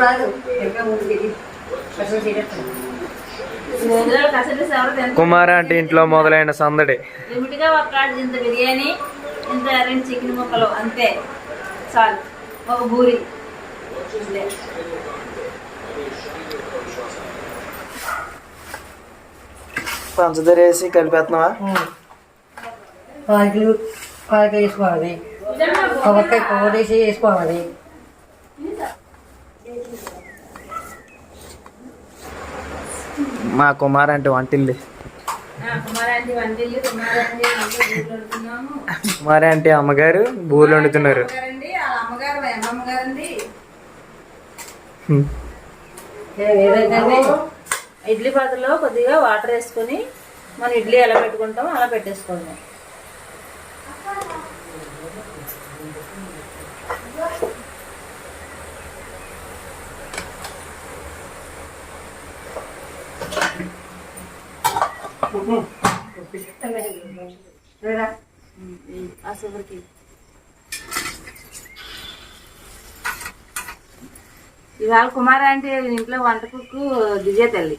రాదు. అసలు తింటారు? కుమార అంటే ఇంట్లో మొదలైన సందడి. లిమిట్గా ఒక ప్లేట్ ఇంత బిర్యానీ ఇంత రెండు చికెన్ ముక్కలు అంతే. చాలు. ఒక బూరి. పంచదార వేసి కలిపేస్తున్నావా? పాలకులు వేసుకోవాలి. కొబ్బరికాయ పౌడర్ వేసి వేసుకోవాలి. మా కుమార అంటే వంటిల్లి. ఆ, కుమారాంటి వంటిల్లు. కుమార అంటే అమ్మగారు బూర్లు వండుతున్నారు ఇడ్లీ పాత్రలో కొద్దిగా వాటర్ వేసుకొని మనం ఇడ్లీ ఎలా పెట్టుకుంటామో అలా పెట్టేసుకోండి. ఇవాళ కుమార అంటే ఇంట్లో వంట కుక్కు దిజే తల్లి.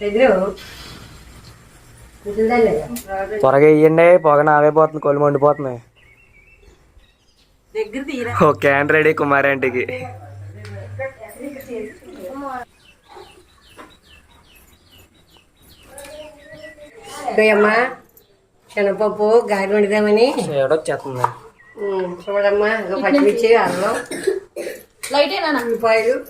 లేదా త్వరగా ఇయ్యండి పొగ నావైపోతుంది కొలు మండిపోతున్నాయి. దగ్గర తీరా. ఓ క్యాన్ రెడీ కుమార్ ఆంటీకి. అమ్మా. శనగపప్పు గాలి వండుదామని. ఏడొచ్చేస్తుంది చూడమ్మా ఇంకా పచ్చిమిర్చి అల్లం. లైట్ ఉల్లిపాయలు.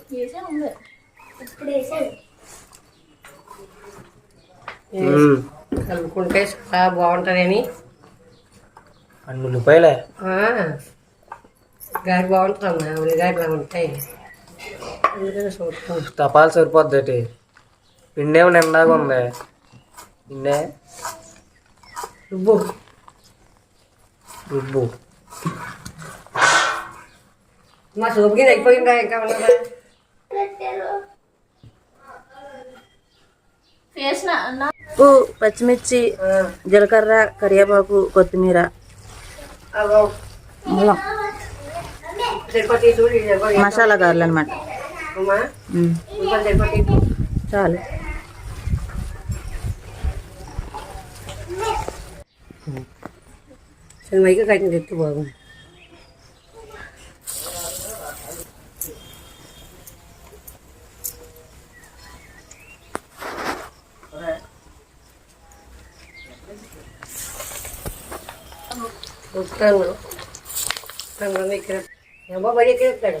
కలుపుకుంటే చాలా బాగుంటుందని. అన్ని ఉల్లిపాయలే. గారి బాగుంటుందమ్మా ఉల్లిగారిలా ఉంటాయి. తపాలు సరిపోద్ది పిండేమో నిండాగా ఉంది. పిండే రుబ్బు రుబ్బు మా సోపు గిన్నె అయిపోయిందా ఇంకా ఉన్నదా ఉప్పు పచ్చిమిర్చి ఆ, జీలకర్ర కరివేపాకు కొత్తిమీర అగో అల్లం తిరుపతి చూడు ఇది అగో, ఇది మసాలా గారెలు అనమాట అమ్మా ఉల్లిపాయలు తిరుపతి చాలు సినిమాకి కట్టిన తెత్తు బాగుంది వస్తాను తన ఇక్కడ ఏమో బడి ఎక్కడ ఎత్తాడు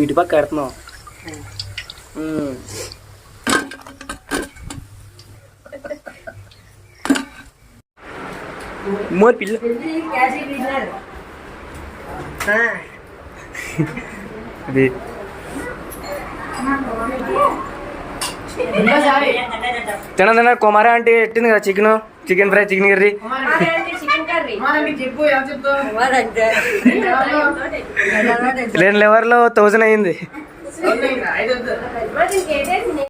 నువ్వు ఇటు పక్క కడుతున్నావు. మోర్ పిల్ల. అది. తిన తిన కుమార అంటే ఎట్టింది కదా chicken? Chicken fry chicken curry? రెండు లెవర్లో థౌజండ్ అయింది